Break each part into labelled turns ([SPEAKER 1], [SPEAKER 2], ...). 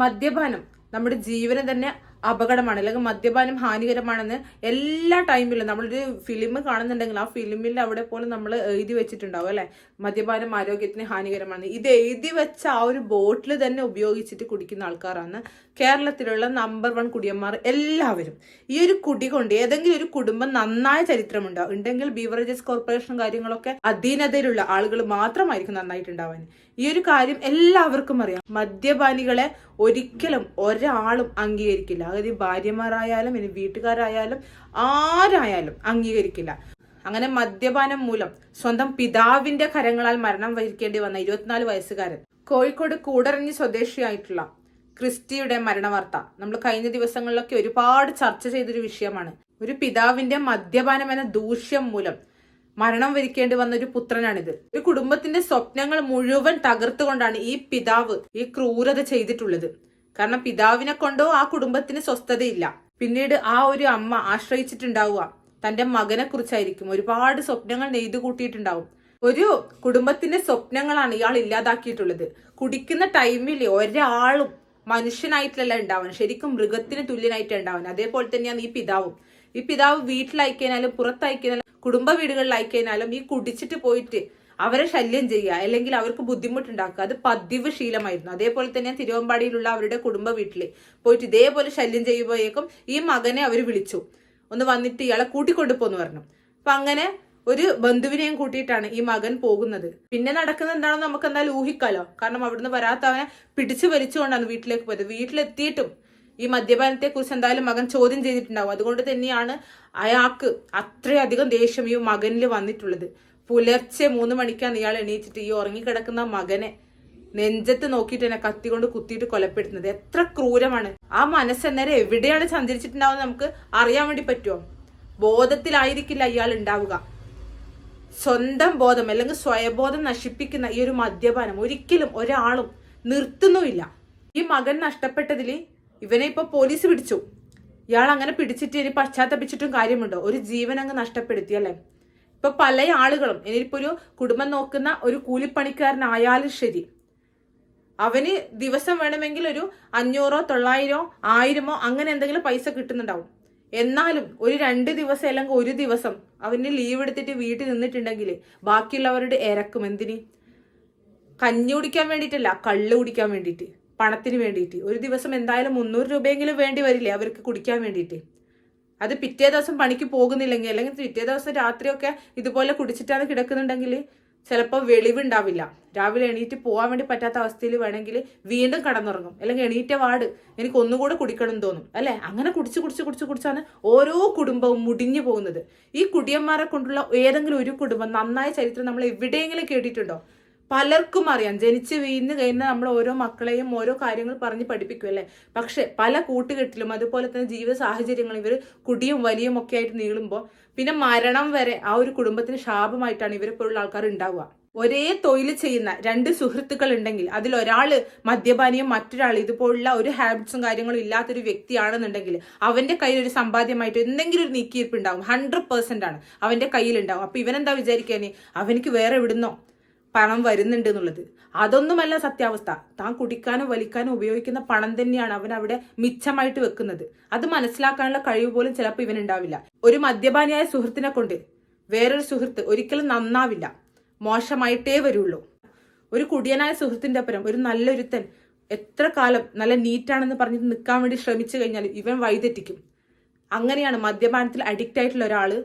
[SPEAKER 1] മദ്യപാനം. നമ്മുടെ ജീവനെ തന്നെ അപകടമാണ് അല്ലെങ്കിൽ മദ്യപാനം ഹാനികരമാണെന്ന് എല്ലാ ടൈമിലും നമ്മളൊരു ഫിലിം കാണുന്നുണ്ടെങ്കിൽ ആ ഫിലിമിൽ അവിടെ പോലും നമ്മൾ എഴുതി വെച്ചിട്ടുണ്ടാവും അല്ലെ? മദ്യപാനം ആരോഗ്യത്തിന് ഹാനികരമാണ് ഇത് എഴുതി വെച്ച ആ ഒരു ബോട്ടിൽ തന്നെ ഉപയോഗിച്ചിട്ട് കുടിക്കുന്ന ആൾക്കാരാണ് കേരളത്തിലുള്ള നമ്പർ വൺ കുടിയന്മാർ എല്ലാവരും. ഈ ഒരു കുടി കൊണ്ട് ഏതെങ്കിലും ഒരു കുടുംബം നന്നായ ചരിത്രമുണ്ടോ? ഉണ്ടെങ്കിൽ ബീവറേജസ് കോർപ്പറേഷൻ കാര്യങ്ങളൊക്കെ അധീനതയിലുള്ള ആളുകൾ മാത്രമായിരിക്കും നന്നായിട്ടുണ്ടാവാൻ. ഈ ഒരു കാര്യം എല്ലാവർക്കും അറിയാം. മദ്യപാനികളെ ഒരിക്കലും ഒരാളും അംഗീകരിക്കില്ല. അതായത് ഭാര്യമാരായാലും ഇനി വീട്ടുകാരായാലും ആരായാലും അംഗീകരിക്കില്ല. അങ്ങനെ മദ്യപാനം മൂലം സ്വന്തം പിതാവിന്റെ കരങ്ങളാൽ മരണം വഹിക്കേണ്ടി വന്ന ഇരുപത്തിനാല് വയസ്സുകാരൻ കോഴിക്കോട് കൂടരഞ്ഞി സ്വദേശിയായിട്ടുള്ള ക്രിസ്റ്റിയുടെ മരണവാർത്ത നമ്മൾ കഴിഞ്ഞ ദിവസങ്ങളിലൊക്കെ ഒരുപാട് ചർച്ച ചെയ്തൊരു വിഷയമാണ്. ഒരു പിതാവിന്റെ മദ്യപാനം എന്ന ദൂഷ്യം മൂലം മരണം വരിക്കേണ്ടി വന്ന ഒരു പുത്രനാണിത്. ഒരു കുടുംബത്തിന്റെ സ്വപ്നങ്ങൾ മുഴുവൻ തകർത്തുകൊണ്ടാണ് ഈ പിതാവ് ഈ ക്രൂരത ചെയ്തിട്ടുള്ളത്. കാരണം പിതാവിനെ കൊണ്ടോ ആ കുടുംബത്തിന് സ്വസ്ഥതയില്ല. പിന്നീട് ആ ഒരു അമ്മ ആശ്രയിച്ചിട്ടുണ്ടാവുക. തന്റെ മകനെ കുറിച്ചായിരിക്കും. ഒരുപാട് സ്വപ്നങ്ങൾ നെയ്തു കൂട്ടിയിട്ടുണ്ടാവും. ഒരു കുടുംബത്തിന്റെ സ്വപ്നങ്ങളാണ് ഇയാൾ ഇല്ലാതാക്കിയിട്ടുള്ളത്. കുടിക്കുന്ന ടൈമിൽ ഒരാളും മനുഷ്യനായിട്ടല്ല ഉണ്ടാവാൻ ശരിക്കും മൃഗത്തിന് തുല്യനായിട്ട് ഉണ്ടാവാൻ അതേപോലെ തന്നെയാണ് ഈ പിതാവും. ഈ പിതാവ് വീട്ടിലയക്കാനാലും പുറത്തയക്കാനാലും കുടുംബ വീടുകളിൽ അയക്കാനാലും ഈ കുടിച്ചിട്ട് പോയിട്ട് അവരെ ശല്യം ചെയ്യുക അല്ലെങ്കിൽ അവർക്ക് ബുദ്ധിമുട്ടുണ്ടാക്കുക. അത് പതിവ് ശീലമായിരുന്നു. അതേപോലെ തന്നെ തിരുവമ്പാടിയിലുള്ള അവരുടെ കുടുംബ വീട്ടിൽ പോയിട്ട് ഇതേപോലെ ശല്യം ചെയ്യുമ്പോഴേക്കും ഈ മകനെ അവർ വിളിച്ചു. ഒന്ന് വന്നിട്ട് ഇയാളെ കൂട്ടിക്കൊണ്ടു പോന്ന് പറഞ്ഞു. അപ്പൊ അങ്ങനെ ഒരു ബന്ധുവിനെയും കൂട്ടിയിട്ടാണ് ഈ മകൻ പോകുന്നത്. പിന്നെ നടക്കുന്നത് എന്താണെന്ന് നമുക്ക് എന്തായാലും ഊഹിക്കാലോ. കാരണം അവിടുന്ന് വരാത്തവനെ പിടിച്ചു വലിച്ചുകൊണ്ടാണ് വീട്ടിലേക്ക് പോയത്. വീട്ടിലെത്തിയിട്ടും ഈ മദ്യപാനത്തെ കുറിച്ച് എന്തായാലും മകൻ ചോദ്യം ചെയ്തിട്ടുണ്ടാവും. അതുകൊണ്ട് തന്നെയാണ് അയാൾക്ക് അത്രയധികം ദേഷ്യം ഈ മകനിൽ വന്നിട്ടുള്ളത്. പുലർച്ചെ മൂന്ന് മണിക്കാണ് ഇയാൾ എണീച്ചിട്ട് ഈ ഉറങ്ങിക്കിടക്കുന്ന മകനെ നെഞ്ചത്ത് നോക്കിയിട്ട് എന്നെ കത്തി കൊണ്ട് കുത്തിയിട്ട് കൊലപ്പെടുത്തുന്നത്. എത്ര ക്രൂരമാണ്. ആ മനസ്സന്നേരം എവിടെയാണ് സഞ്ചരിച്ചിട്ടുണ്ടാവുന്നത് നമുക്ക് അറിയാൻ വേണ്ടി പറ്റുമോ ബോധത്തിലായിരിക്കില്ല ഇയാൾ ഉണ്ടാവുക. സ്വന്തം ബോധം അല്ലെങ്കിൽ സ്വയബോധം നശിപ്പിക്കുന്ന ഈ ഒരു മദ്യപാനം ഒരിക്കലും ഒരാളും നിർത്തുന്നുമില്ല. ഈ മകൻ നഷ്ടപ്പെട്ടതിൽ ഇവനെ ഇപ്പൊ പോലീസ് പിടിച്ചു. ഇയാൾ അങ്ങനെ പിടിച്ചിട്ട് ഇനി പശ്ചാത്തപിച്ചിട്ടും കാര്യമുണ്ടോ? ഒരു ജീവൻ അങ്ങ് നഷ്ടപ്പെടുത്തി അല്ലേ? ഇപ്പൊ പല ആളുകളും ഇനിയിപ്പോ ഒരു കുടുംബം നോക്കുന്ന ഒരു കൂലിപ്പണിക്കാരനായാലും ശരി അവന് ദിവസം വേണമെങ്കിൽ ഒരു അഞ്ഞൂറോ തൊള്ളായിരോ ആയിരമോ അങ്ങനെ എന്തെങ്കിലും പൈസ കിട്ടുന്നുണ്ടാവും. എന്നാലും ഒരു രണ്ട് ദിവസം അല്ലെങ്കിൽ ഒരു ദിവസം അവന് ലീവ് എടുത്തിട്ട് വീട്ടിൽ നിന്നിട്ടുണ്ടെങ്കിൽ ബാക്കിയുള്ളവരുടെ ഇരക്കും എന്തിന്? കഞ്ഞി കുടിക്കാൻ വേണ്ടിയിട്ടല്ല കള്ള് കുടിക്കാൻ വേണ്ടിയിട്ട് പണത്തിന് വേണ്ടിയിട്ട്. ഒരു ദിവസം എന്തായാലും മുന്നൂറ് രൂപയെങ്കിലും വേണ്ടി വരില്ലേ അവർക്ക് കുടിക്കാൻ വേണ്ടിയിട്ട്? അത് പിറ്റേ ദിവസം പണിക്ക് പോകുന്നില്ലെങ്കിൽ അല്ലെങ്കിൽ പിറ്റേ ദിവസം രാത്രിയൊക്കെ ഇതുപോലെ കുടിച്ചിട്ടാണ് കിടക്കുന്നുണ്ടെങ്കിൽ ചിലപ്പോൾ വെളിവുണ്ടാവില്ല. രാവിലെ എണീറ്റ് പോകാൻ വേണ്ടി പറ്റാത്ത അവസ്ഥയിൽ വേണമെങ്കിൽ വീണ്ടും കടന്നുറങ്ങും. അല്ലെങ്കിൽ എണീറ്റ വാട് എനിക്ക് ഒന്നുകൂടെ കുടിക്കണം തോന്നും. അല്ലേ? അങ്ങനെ കുടിച്ച് കുടിച്ച് കുടിച്ച് കുടിച്ചാണ് ഓരോ കുടുംബവും മുടിഞ്ഞു പോകുന്നത്. ഈ കുടിയന്മാരെ കൊണ്ടുള്ള ഏതെങ്കിലും ഒരു കുടുംബം നന്നായ ചരിത്രം നമ്മൾ എവിടെയെങ്കിലും കേട്ടിട്ടുണ്ടോ? പലർക്കും അറിയാം. ജനിച്ച് വീണ് കഴിഞ്ഞാൽ നമ്മൾ ഓരോ മക്കളെയും ഓരോ കാര്യങ്ങൾ പറഞ്ഞ് പഠിപ്പിക്കുമല്ലേ പക്ഷെ പല കൂട്ടുകെട്ടിലും അതുപോലെ തന്നെ ജീവിത സാഹചര്യങ്ങൾ ഇവർ കുടിയും വലിയും ഒക്കെ ആയിട്ട് നീളുമ്പോൾ പിന്നെ മരണം വരെ ആ ഒരു കുടുംബത്തിന് ശാപമായിട്ടാണ് ഇവരെ പോലുള്ള ആൾക്കാർ ഉണ്ടാവുക. ഒരേ തൊഴിൽ ചെയ്യുന്ന രണ്ട് സുഹൃത്തുക്കൾ ഉണ്ടെങ്കിൽ അതിൽ ഒരാൾ മദ്യപാനിയും മറ്റൊരാൾ ഇതുപോലുള്ള ഒരു ഹാബിറ്റ്സും കാര്യങ്ങളും ഇല്ലാത്തൊരു വ്യക്തിയാണെന്നുണ്ടെങ്കിൽ അവന്റെ കയ്യിൽ ഒരു സമ്പാദ്യമായിട്ട് എന്തെങ്കിലും ഒരു നീക്കിയിരിപ്പ് ഉണ്ടാവും. ഹൺഡ്രഡ് പെർസെന്റ് ആണ് അവന്റെ കയ്യിലുണ്ടാവും. അപ്പൊ ഇവനെന്താ വിചാരിക്കാനേ അവനിക്ക് വേറെ എവിടുന്നോ പണം വരുന്നുണ്ട് എന്നുള്ളത്. അതൊന്നുമല്ല സത്യാവസ്ഥ. താൻ കുടിക്കാനും വലിക്കാനും ഉപയോഗിക്കുന്ന പണം തന്നെയാണ് അവൻ അവിടെ മിച്ചമായിട്ട് വെക്കുന്നത്. അത് മനസ്സിലാക്കാനുള്ള കഴിവ് പോലും ചിലപ്പോൾ ഇവനുണ്ടാവില്ല ഒരു മദ്യപാനിയായ സുഹൃത്തിനെ കൊണ്ട് വേറൊരു സുഹൃത്ത് ഒരിക്കലും നന്നാവില്ല. മോശമായിട്ടേ വരുള്ളൂ. ഒരു കുടിയനായ സുഹൃത്തിന്റെ അപ്പുറം ഒരു നല്ലൊരുത്തൻ എത്ര കാലം നല്ല നീറ്റാണെന്ന് പറഞ്ഞിട്ട് നിൽക്കാൻ വേണ്ടി ശ്രമിച്ചു കഴിഞ്ഞാൽ ഇവൻ വഴിതെറ്റിക്കും അങ്ങനെയാണ് മദ്യപാനത്തിൽ അഡിക്റ്റ് ആയിട്ടുള്ള ഒരാൾ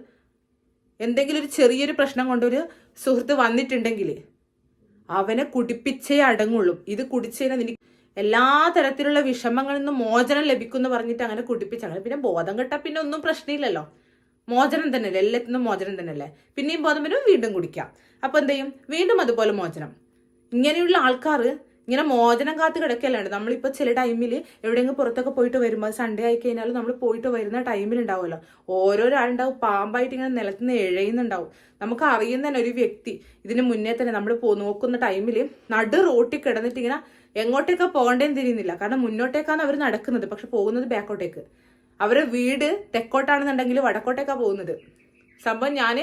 [SPEAKER 1] എന്തെങ്കിലും ഒരു ചെറിയൊരു പ്രശ്നം കൊണ്ടൊരു സുഹൃത്ത് വന്നിട്ടുണ്ടെങ്കിൽ അവനെ കുടിപ്പിച്ചേ അടങ്ങുള്ളൂ. ഇത് കുടിച്ചതിന് നിനക്ക് എല്ലാ തരത്തിലുള്ള വിഷമങ്ങളിൽ നിന്നും മോചനം ലഭിക്കും എന്ന് പറഞ്ഞിട്ട് അങ്ങനെ കുടിപ്പിച്ച് അങ്ങനെ പിന്നെ ബോധം കെട്ടാ പിന്നെ ഒന്നും പ്രശ്നമില്ലല്ലോ. മോചനം തന്നെയല്ലേ? എല്ലാത്തിനും മോചനം തന്നെയല്ലേ? പിന്നെയും ബോധം വരും വീണ്ടും കുടിക്കാം. അപ്പൊ എന്ത് ചെയ്യും? വീണ്ടും അതുപോലെ മോചനം. ഇങ്ങനെയുള്ള ആൾക്കാർ ഇങ്ങനെ മോചനം കാത്ത് കിടക്കല്ലാണ്ട് നമ്മളിപ്പോൾ ചില ടൈമിൽ എവിടെയെങ്കിലും പുറത്തൊക്കെ പോയിട്ട് വരുമ്പോൾ സൺഡേ ആയി കഴിഞ്ഞാൽ നമ്മൾ പോയിട്ട് വരുന്ന ടൈമിൽ ഉണ്ടാവുമല്ലോ ഓരോരാളുണ്ടാവും പാമ്പായിട്ട് ഇങ്ങനെ നിലത്തുനിന്ന് എഴയുന്നുണ്ടാവും. നമുക്ക് അറിയുന്ന തന്നെ ഒരു വ്യക്തി ഇതിന് മുന്നേ തന്നെ നമ്മൾ പോ നോക്കുന്ന ടൈമിൽ നടു റോട്ടിൽ കിടന്നിട്ട് ഇങ്ങനെ എങ്ങോട്ടേക്കാ പോകേണ്ടതെന്ന് തിരിയുന്നില്ല. കാരണം മുന്നോട്ടേക്കാണ് അവർ നടക്കുന്നത്. പക്ഷെ പോകുന്നത് ബാക്കോട്ടേക്ക്. അവരുടെ വീട് തെക്കോട്ടാണെന്നുണ്ടെങ്കിൽ വടക്കോട്ടേക്കാണ് പോകുന്നത്. സംഭവം ഞാൻ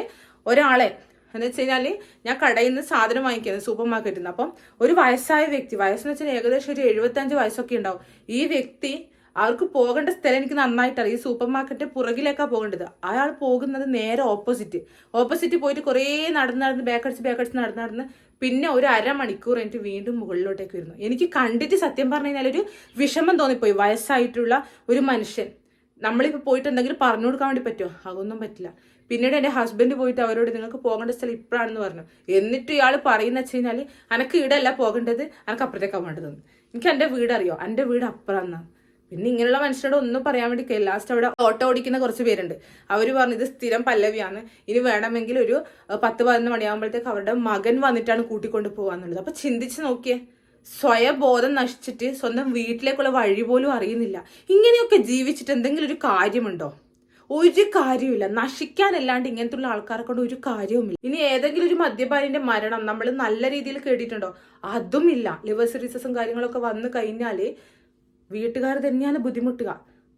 [SPEAKER 1] ഒരാളെ എന്ന് വെച്ച് കഴിഞ്ഞാൽ ഞാൻ കടയിൽ നിന്ന് സാധനം വാങ്ങിക്കുന്നത് സൂപ്പർ മാർക്കറ്റിൽ നിന്ന്. അപ്പം ഒരു വയസ്സായ വ്യക്തി വയസ്സെന്ന് വെച്ചാൽ ഏകദേശം ഒരു എഴുപത്തഞ്ച് വയസ്സൊക്കെ ഉണ്ടാവും. ഈ വ്യക്തി അവർക്ക് പോകേണ്ട സ്ഥലം എനിക്ക് നന്നായിട്ട് അറിയാം ഈ സൂപ്പർ മാർക്കറ്റ് പുറകിലേക്കാണ് പോകേണ്ടത്. അയാൾ പോകുന്നത് നേരെ ഓപ്പോസിറ്റ്. ഓപ്പോസിറ്റ് പോയിട്ട് കുറേ നടന്ന് നടന്ന് ബാക്കടിച്ച് ബാക്കടിച്ച് നടന്ന് നടന്ന് പിന്നെ ഒരു അരമണിക്കൂർ എനിക്ക് വീണ്ടും മുകളിലോട്ടേക്ക് വരുന്നു. എനിക്ക് കണ്ടിട്ട് സത്യം പറഞ്ഞു കഴിഞ്ഞാൽ ഒരു വിഷമം തോന്നിപ്പോയി. വയസ്സായിട്ടുള്ള ഒരു മനുഷ്യൻ. നമ്മളിപ്പോൾ പോയിട്ട് എന്തെങ്കിലും പറഞ്ഞു കൊടുക്കാൻ വേണ്ടി പറ്റുമോ അതൊന്നും പറ്റില്ല. പിന്നീട് എന്റെ ഹസ്ബൻഡ് പോയിട്ട് അവരോട് നിങ്ങൾക്ക് പോകേണ്ട സ്ഥലം ഇപ്പോഴാണെന്ന് പറഞ്ഞു. എന്നിട്ട് ഇയാൾ പറയുന്ന വെച്ച് കഴിഞ്ഞാൽ അനക്ക് ഇടല്ല പോകേണ്ടത് അനക്ക് അപ്പുറത്തേക്കാണ് വേണ്ടതെന്ന് എനിക്ക് എന്റെ വീട് അറിയോ? എന്റെ വീട് അപ്പുറമെന്നാണ് പിന്നെ ഇങ്ങനെയുള്ള മനുഷ്യരോട് ഒന്നും പറയാൻ വേണ്ടി ലാസ്റ്റ് അവിടെ ഓട്ടോ ഓടിക്കുന്ന കുറച്ച് പേരുണ്ട്. അവർ പറഞ്ഞു ഇത് സ്ഥിരം പല്ലവിയാണ്. ഇനി വേണമെങ്കിൽ ഒരു പത്ത് പതിനൊന്ന് മണിയാകുമ്പോഴത്തേക്ക് അവരുടെ മകൻ വന്നിട്ടാണ് കൂട്ടിക്കൊണ്ട് പോകാന്നുള്ളത് അപ്പൊ ചിന്തിച്ച് നോക്കിയേ. സ്വയബോധം നശിച്ചിട്ട് സ്വന്തം വീട്ടിലേക്കുള്ള വഴി പോലും അറിയുന്നില്ല. ഇങ്ങനെയൊക്കെ ജീവിച്ചിട്ട് എന്തെങ്കിലും ഒരു കാര്യമുണ്ടോ? ഒരു കാര്യമില്ല നശിക്കാനല്ലാണ്ട് ഇങ്ങനത്തെ ഉള്ള ആൾക്കാരെ കൊണ്ട് ഒരു കാര്യവുമില്ല. ഇനി ഏതെങ്കിലും ഒരു മദ്യപാനിന്റെ മരണം നമ്മൾ നല്ല രീതിയിൽ കേട്ടിട്ടുണ്ടോ? അതുമില്ല. ലിവർ സിറീസസും കാര്യങ്ങളൊക്കെ വന്നു കഴിഞ്ഞാൽ വീട്ടുകാർ തന്നെയാണ് ബുദ്ധിമുട്ടുക.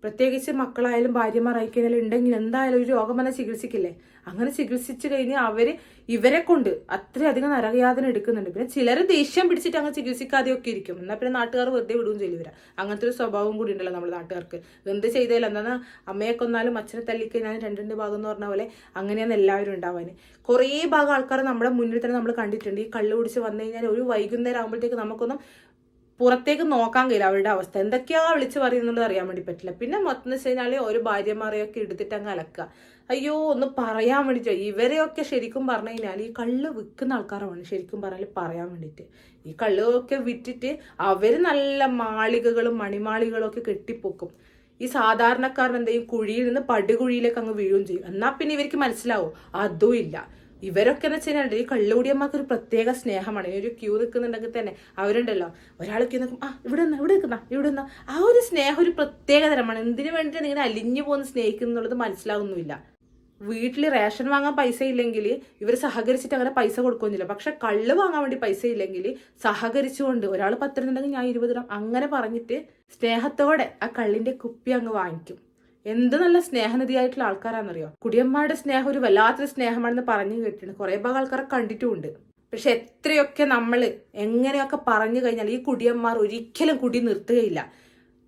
[SPEAKER 1] പ്രത്യേകിച്ച് മക്കളായാലും ഭാര്യമാർ ആയിക്കഴിഞ്ഞാൽ ഉണ്ടെങ്കിൽ എന്തായാലും ഒരു രോഗം വന്നാൽ ചികിത്സിക്കില്ലേ? അങ്ങനെ ചികിത്സിച്ചു കഴിഞ്ഞാൽ അവർ ഇവരെ കൊണ്ട് അത്രയധികം നരകയാതന എടുക്കുന്നുണ്ട്. പിന്നെ ചിലർ ദേഷ്യം പിടിച്ചിട്ട് അങ്ങ് ചികിത്സിക്കാതെയൊക്കെ ഇരിക്കും. എന്നാൽ പിന്നെ നാട്ടുകാർ വെറുതെ വിടുകയും ചെയ്യും ഇവരെ. അങ്ങനത്തെ ഒരു സ്വഭാവം കൂടി ഉണ്ടല്ലോ നമ്മുടെ നാട്ടുകാർക്ക്. എന്ത് ചെയ്താലും എന്താണ് അമ്മയെ കൊന്നാലും അച്ഛനെ തല്ലിക്കഴിഞ്ഞാലും രണ്ട് ഭാഗം എന്ന് പറഞ്ഞ പോലെ അങ്ങനെയാണ് എല്ലാവരും ഉണ്ടാവാൻ കുറേ ഭാഗം ആൾക്കാർ നമ്മുടെ മുന്നിൽ തന്നെ നമ്മൾ കണ്ടിട്ടുണ്ട്. ഈ കള്ളു കുടിച്ച് വന്നു കഴിഞ്ഞാൽ ഒരു വൈകുന്നേരം ആകുമ്പോഴത്തേക്ക് നമുക്കൊന്നും പുറത്തേക്ക് നോക്കാൻ കഴിയില്ല അവരുടെ അവസ്ഥ. എന്തൊക്കെയാ വിളിച്ച് പറയുന്നുള്ളത് അറിയാൻ വേണ്ടി പറ്റില്ല. പിന്നെ മൊത്തം വെച്ച് കഴിഞ്ഞാൽ ഒരു ഭാര്യമാരെയൊക്കെ എടുത്തിട്ട് അങ്ങ് അലക്കുക. അയ്യോ ഒന്ന് പറയാൻ വേണ്ടിട്ട്. ഇവരെയൊക്കെ ശരിക്കും പറഞ്ഞു കഴിഞ്ഞാൽ ഈ കള്ള് വിൽക്കുന്ന ആൾക്കാരാണ് ശരിക്കും പറഞ്ഞാൽ പറയാൻ വേണ്ടിയിട്ട് ഈ കള്ളൊക്കെ വിറ്റിട്ട് അവർ നല്ല മാളികകളും മണിമാളികളും ഒക്കെ കെട്ടിപ്പൊക്കും. ഈ സാധാരണക്കാരൻ എന്തെങ്കിലും കുഴിയിൽ നിന്ന് പടുകുഴിയിലേക്ക് അങ്ങ് വീഴുകയും ചെയ്യും. എന്നാ പിന്നെ ഇവർക്ക് മനസ്സിലാവും? അതും ഇല്ല. ഇവരൊക്കെ എന്ന് വെച്ചാൽ ഈ കള്ളുകൂടിയമ്മക്ക് ഒരു പ്രത്യേക സ്നേഹമാണ്. ഈ ഒരു ക്യൂ നിൽക്കുന്നുണ്ടെങ്കിൽ തന്നെ അവരുണ്ടല്ലോ. ഒരാൾ ക്യൂ നിൽക്കും ആ ഇവിടെ നിന്നാ ഇവിടെ നിൽക്കുന്ന ഇവിടെ നിന്നാ. ആ ഒരു സ്നേഹം ഒരു പ്രത്യേക തരമാണ്. എന്തിനു വേണ്ടിയിട്ടാണ് ഇങ്ങനെ അലിഞ്ഞു പോകുന്ന സ്നേഹിക്കുന്നുള്ളത് മനസ്സിലാകുന്നില്ല വീട്ടിൽ റേഷൻ വാങ്ങാൻ പൈസ ഇല്ലെങ്കിൽ ഇവർ സഹകരിച്ചിട്ട് അങ്ങനെ പൈസ കൊടുക്കുന്നില്ല പക്ഷെ കള്ള് വാങ്ങാൻ വേണ്ടി പൈസ ഇല്ലെങ്കിൽ സഹകരിച്ചുകൊണ്ട് ഒരാൾ പത്തിരുന്നുണ്ടെങ്കിൽ ഞാൻ ഇരുപത് രൂപ അങ്ങനെ പറഞ്ഞിട്ട് സ്നേഹത്തോടെ ആ കള്ളിന്റെ കുപ്പി അങ്ങ് വാങ്ങിക്കും. എന്ത് നല്ല സ്നേഹനിധിയായിട്ടുള്ള ആൾക്കാരാണെന്നറിയോ? കുടിയന്മാരുടെ സ്നേഹം ഒരു വല്ലാത്തൊരു സ്നേഹമാണെന്ന് പറഞ്ഞു കേട്ടിട്ടുണ്ട്. കുറെ ഭാഗം ആൾക്കാരെ കണ്ടിട്ടുമുണ്ട്. പക്ഷെ എത്രയൊക്കെ നമ്മൾ എങ്ങനെയൊക്കെ പറഞ്ഞു കഴിഞ്ഞാൽ ഈ കുടിയന്മാർ ഒരിക്കലും കുടി നിർത്തുകയില്ല.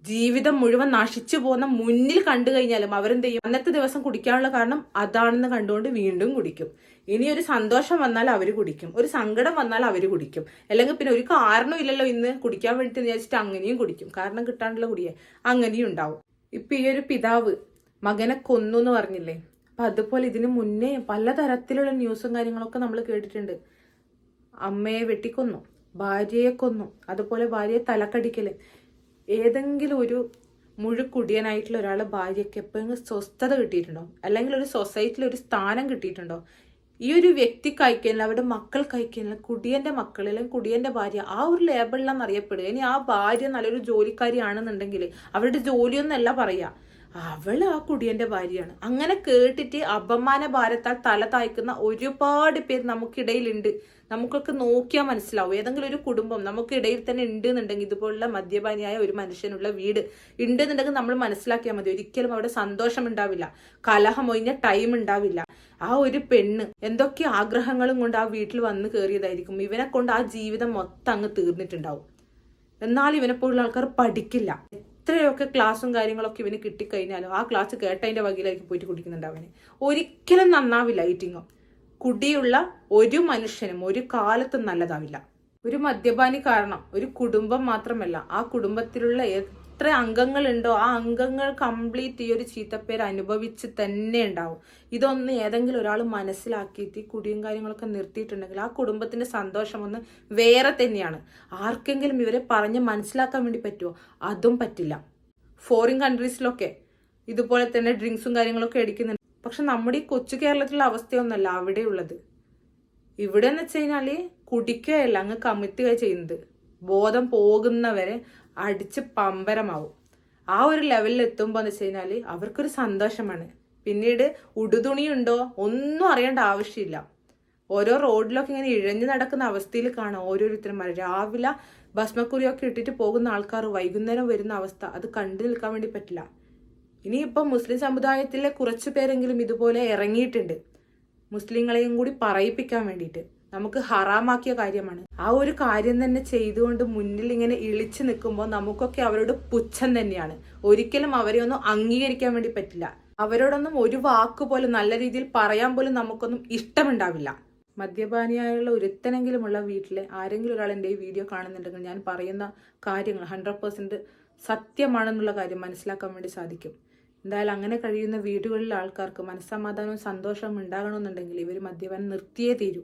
[SPEAKER 1] ജീവിതം മുഴുവൻ നശിച്ചു പോകുന്ന മുന്നിൽ കണ്ടു കഴിഞ്ഞാലും അവരെന്ത് ചെയ്യും അന്നത്തെ ദിവസം കുടിക്കാനുള്ള കാരണം അതാണെന്ന് കണ്ടുകൊണ്ട് വീണ്ടും കുടിക്കും. ഇനി ഒരു സന്തോഷം വന്നാൽ അവർ കുടിക്കും. ഒരു സങ്കടം വന്നാൽ അവർ കുടിക്കും. അല്ലെങ്കിൽ പിന്നെ ഒരു കാരണവും ഇല്ലല്ലോ ഇന്ന് കുടിക്കാൻ വേണ്ടിയിട്ട് വിചാരിച്ചിട്ട് അങ്ങനെയും കുടിക്കും. കാരണം കിട്ടാനുള്ള കുടിയെ അങ്ങനെയും ഉണ്ടാവും. ഇപ്പൊ ഈ ഒരു പിതാവ് മകനെ കൊന്നു എന്ന് പറഞ്ഞില്ലേ? അപ്പൊ അതുപോലെ ഇതിനു മുന്നേ പലതരത്തിലുള്ള ന്യൂസും കാര്യങ്ങളൊക്കെ നമ്മൾ കേട്ടിട്ടുണ്ട്. അമ്മയെ വെട്ടിക്കൊന്നു ഭാര്യയെ കൊന്നു അതുപോലെ ഭാര്യയെ തലക്കടിക്കൽ. ഏതെങ്കിലും ഒരു മുഴുക്കുടിയനായിട്ടുള്ള ഒരാളെ ഭാര്യയ്ക്ക് എപ്പോഴെങ്കിലും സ്വസ്ഥത കിട്ടിയിട്ടുണ്ടോ? അല്ലെങ്കിൽ ഒരു സൊസൈറ്റിയിൽ ഒരു സ്ഥാനം കിട്ടിയിട്ടുണ്ടോ? ഈ ഒരു വ്യക്തി കഴിക്കാനില്ല അവരുടെ മക്കൾ കഴിക്കാനില്ല കുടിയന്റെ മക്കളിലും കുടിയന്റെ ഭാര്യ ആ ഒരു ലേബിളിലാണ് അറിയപ്പെടുക. ഇനി ആ ഭാര്യ നല്ലൊരു ജോലിക്കാരിയാണെന്നുണ്ടെങ്കിൽ അവരുടെ ജോലിയൊന്നല്ല പറയാ. അവൾ ആ കുടിയന്റെ ഭാര്യയാണ്. അങ്ങനെ കേട്ടിട്ട് അപമാന ഭാരത്താൽ തല തായ്ക്കുന്ന ഒരുപാട് പേര് നമുക്കിടയിലുണ്ട്. നമുക്കൊക്കെ നോക്കിയാൽ മനസ്സിലാവും. ഏതെങ്കിലും ഒരു കുടുംബം നമുക്കിടയിൽ തന്നെ ഉണ്ട് എന്നുണ്ടെങ്കിൽ ഇതുപോലുള്ള മദ്യപാനിയായ ഒരു മനുഷ്യനുള്ള വീട് ഉണ്ട് എന്നുണ്ടെങ്കിൽ നമ്മൾ മനസ്സിലാക്കിയാൽ മതി. ഒരിക്കലും അവിടെ സന്തോഷം ഉണ്ടാവില്ല. കലഹം ഒഴിഞ്ഞ ടൈം ഉണ്ടാവില്ല. ആ ഒരു പെണ്ണ് എന്തൊക്കെ ആഗ്രഹങ്ങളും കൊണ്ട് ആ വീട്ടിൽ വന്ന് കയറിയതായിരിക്കും. ഇവനെ കൊണ്ട് ആ ജീവിതം മൊത്തം അങ്ങ് തീർന്നിട്ടുണ്ടാവും. എന്നാൽ ഇവനെ പോലുള്ള ആൾക്കാർ പഠിക്കില്ല. എത്രയൊക്കെ ക്ലാസ്സും കാര്യങ്ങളൊക്കെ ഇവന് കിട്ടിക്കഴിഞ്ഞാലും ആ ക്ലാസ് കേട്ടതിന്റെ വകയിലായിരിക്കും പോയിട്ട് കുടിക്കുന്നുണ്ട് അവന്. ഒരിക്കലും നന്നാവില്ല ഈറ്റിങ്ങോ കുടിയുള്ള ഒരു മനുഷ്യനും ഒരു കാലത്തും നല്ലതാവില്ല. ഒരു മദ്യപാനി കാരണം ഒരു കുടുംബം മാത്രമല്ല ആ കുടുംബത്തിലുള്ള എത്ര അംഗങ്ങൾ ഉണ്ടോ ആ അംഗങ്ങൾ കംപ്ലീറ്റ് ഈ ഒരു ചീത്തപ്പേര് അനുഭവിച്ച് തന്നെ ഉണ്ടാവും. ഇതൊന്ന് ഏതെങ്കിലും ഒരാൾ മനസ്സിലാക്കിയിട്ട് ഈ കുടിയും കാര്യങ്ങളൊക്കെ നിർത്തിയിട്ടുണ്ടെങ്കിൽ ആ കുടുംബത്തിന്റെ സന്തോഷം ഒന്ന് വേറെ തന്നെയാണ്. ആർക്കെങ്കിലും ഇവരെ പറഞ്ഞ് മനസ്സിലാക്കാൻ വേണ്ടി പറ്റുമോ? അതും പറ്റില്ല. ഫോറിൻ കൺട്രീസിലൊക്കെ ഇതുപോലെ തന്നെ ഡ്രിങ്ക്സും കാര്യങ്ങളൊക്കെ അടിക്കുന്നുണ്ട്. പക്ഷെ നമ്മുടെ ഈ കൊച്ചു കേരളത്തിലുള്ള അവസ്ഥയൊന്നല്ല അവിടെ ഉള്ളത് ഇവിടെ എന്ന് വെച്ച് കഴിഞ്ഞാൽ കുടിക്കുകയല്ല അങ്ങ് കമ്മിറ്റുക ചെയ്യുന്നത്. ബോധം പോകുന്നവരെ അടിച്ച് പമ്പരമാവും. ആ ഒരു ലെവലിൽ എത്തുമ്പോൾ എന്ന് വെച്ച് കഴിഞ്ഞാൽ അവർക്കൊരു സന്തോഷമാണ്. പിന്നീട് ഉടുതുണിയുണ്ടോ ഒന്നും അറിയേണ്ട ആവശ്യമില്ല. ഓരോ റോഡിലൊക്കെ ഇങ്ങനെ ഇഴഞ്ഞു നടക്കുന്ന അവസ്ഥയിൽ കാണാം ഓരോരുത്തരും രാവിലെ ഭസ്മക്കുറിയൊക്കെ ഇട്ടിട്ട് പോകുന്ന ആൾക്കാർ വൈകുന്നേരം വരുന്ന അവസ്ഥ അത് കണ്ടു നിൽക്കാൻ വേണ്ടി പറ്റില്ല. ഇനിയിപ്പം മുസ്ലിം സമുദായത്തിലെ കുറച്ച് പേരെങ്കിലും ഇതുപോലെ ഇറങ്ങിയിട്ടുണ്ട്. മുസ്ലിങ്ങളെയും കൂടി പറയിപ്പിക്കാൻ വേണ്ടിയിട്ട്. നമുക്ക് ഹറാമാക്കിയ കാര്യമാണ്. ആ ഒരു കാര്യം തന്നെ ചെയ്തുകൊണ്ട് മുന്നിൽ ഇങ്ങനെ ഇളിച്ചു നിൽക്കുമ്പോൾ നമുക്കൊക്കെ അവരോട് പുച്ഛം തന്നെയാണ്. ഒരിക്കലും അവരെ ഒന്നും അംഗീകരിക്കാൻ വേണ്ടി പറ്റില്ല. അവരോടൊന്നും ഒരു വാക്ക് പോലും നല്ല രീതിയിൽ പറയാൻ പോലും നമുക്കൊന്നും ഇഷ്ടമുണ്ടാവില്ല. മദ്യപാനിയായുള്ള ഒരുത്തനെങ്കിലുമുള്ള വീട്ടിലെ ആരെങ്കിലും ഒരാൾ എന്റെ ഈ വീഡിയോ കാണുന്നുണ്ടെങ്കിൽ ഞാൻ പറയുന്ന കാര്യങ്ങൾ ഹൺഡ്രഡ് സത്യമാണെന്നുള്ള കാര്യം മനസ്സിലാക്കാൻ വേണ്ടി സാധിക്കും. എന്തായാലും അങ്ങനെ കഴിയുന്ന വീടുകളിലെ ആൾക്കാർക്ക് മനസ്സമാധാനവും സന്തോഷവും ഉണ്ടാകണമെന്നുണ്ടെങ്കിൽ ഇവർ മദ്യപാനം നിർത്തിയേ തീരൂ.